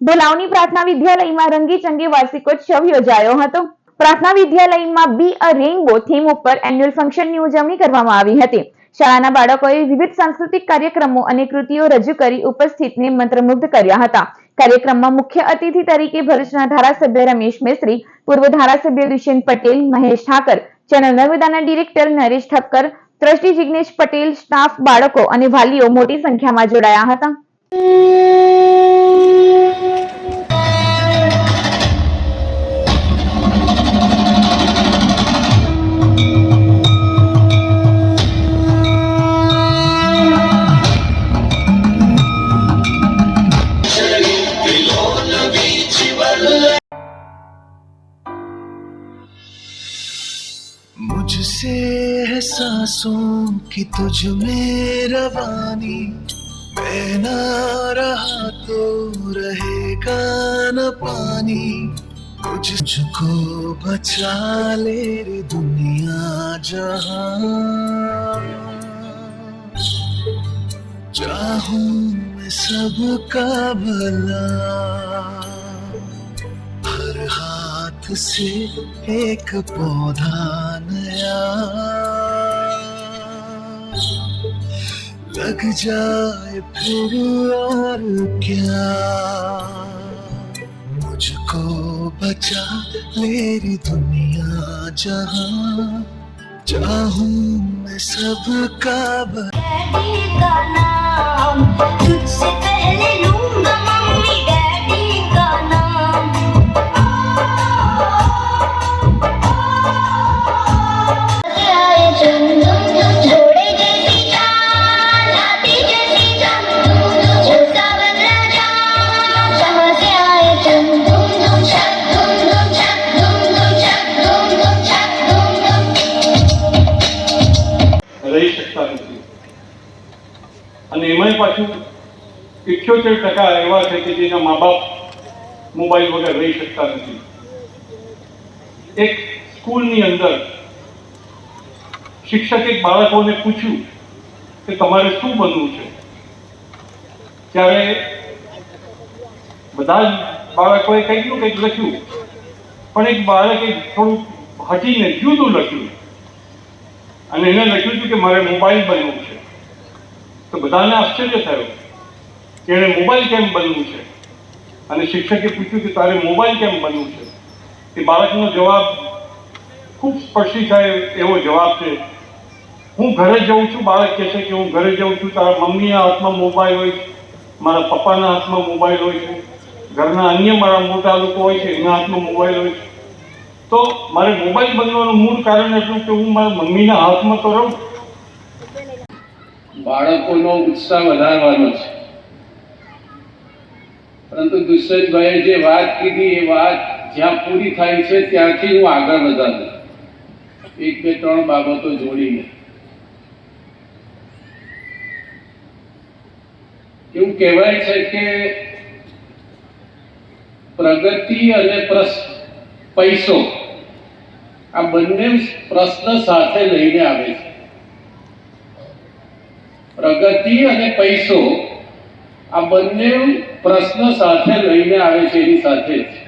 ભલાવની પ્રાર્થના વિદ્યાલયમાં રંગી ચંગી વાર્ષિકોત્સવ યોજાયો હતો. પ્રાર્થના વિદ્યાલયમાં બી અ રેઇનબો થીમ ઉપર એન્યુઅલ ફંક્શનની ઉજવણી કરવામાં આવી હતી. શાળાના બાળકોએ વિવિધ સાંસ્કૃતિક કાર્યક્રમો અને કૃતિઓ રજૂ કરી ઉપસ્થિતને મંત્રમુગ્ધ કર્યા હતા. કાર્યક્રમમાં મુખ્ય અતિથિ તરીકે ભરૂચના ધારાસભ્ય રમેશ મિસ્ત્રી, પૂર્વ ધારાસભ્ય દુષ્યંત પટેલ, મહેશ ઠાકર, ચેનલ નર્મદાના director Naresh Thakkar, trustee Jignesh Patel, staff, બાળકો અને વાલીઓ મોટી સંખ્યામાં જોડાયા હતા. मुझसे है सांसों की तुझ में रवानी मैं ना रहा तो रहेगा न पानी मुझको बचा ले रे दुनिया जहां चाहूं मैं सबका भला हर हाथ से एक पौधा नया। लग जाए फिर और क्या। मुझको बचा मेरी दुनिया जहाँ। चाहूँ मैं सबका नाम तुझसे पहले लूँगा। રહી શકતા નથી. અને એમાંય પાછું ઇઠ્યોતેર ટકા એવા છે કે જેના મા બાપ મોબાઈલ વગર રહી શકતા નથી. એક સ્કૂલની અંદર શિક્ષકે બાળકોને પૂછ્યું કે તમારે શું બનવું છે? ત્યારે બધા જ બાળકોએ કંઈક કંઈકનું કંઈક લખ્યું. પણ એક બાળકે થોડું હટીને જુદું લખ્યું. અને એને લખ્યું હતું કે મારે મોબાઈલ બનવું છે. તો બધાને આશ્ચર્ય થયું કે એણે મોબાઈલ કેમ બનવું છે? અને શિક્ષકે પૂછ્યું કે તારે મોબાઈલ કેમ બનવું છે? એ બાળકનો જવાબ ખૂબ સ્પર્શી થાય એવો જવાબ છે. હું ઘરે જઉં છું, બાળક કહે છે કે હું ઘરે જઉં છું, તારા મમ્મીના હાથમાં મોબાઈલ હોય છે, મારા પપ્પાના હાથમાં મોબાઈલ હોય છે, ઘરના અન્ય મારા મોટા લોકો હોય છે, એના હાથમાં મોબાઈલ હોય છે. તો મારે મોબાઈલ બનવાનું મૂળ કારણ એટલું કે હું મારા મમ્મીના હાથમાં તો રહું. બાળકોનો ઉત્સાહ વધારવાનો છે. પરંતુ દુષ્યંતભાઈએ જે વાત કીધી, એ વાત જ્યાં પૂરી થાય છે ત્યાંથી હું આગળ વધારું એક, બે, ત્રણ બાબતો જોડીને. એવું કહેવાય છે કે પ્રગતિ અને પ્રસ પૈસો. આ બંને પ્રશ્ન સાથે લઈને આવે છે. પ્રગતિ અને પૈસો આ બંને પ્રશ્ન સાથે લઈને આવે છે એની સાથે જ.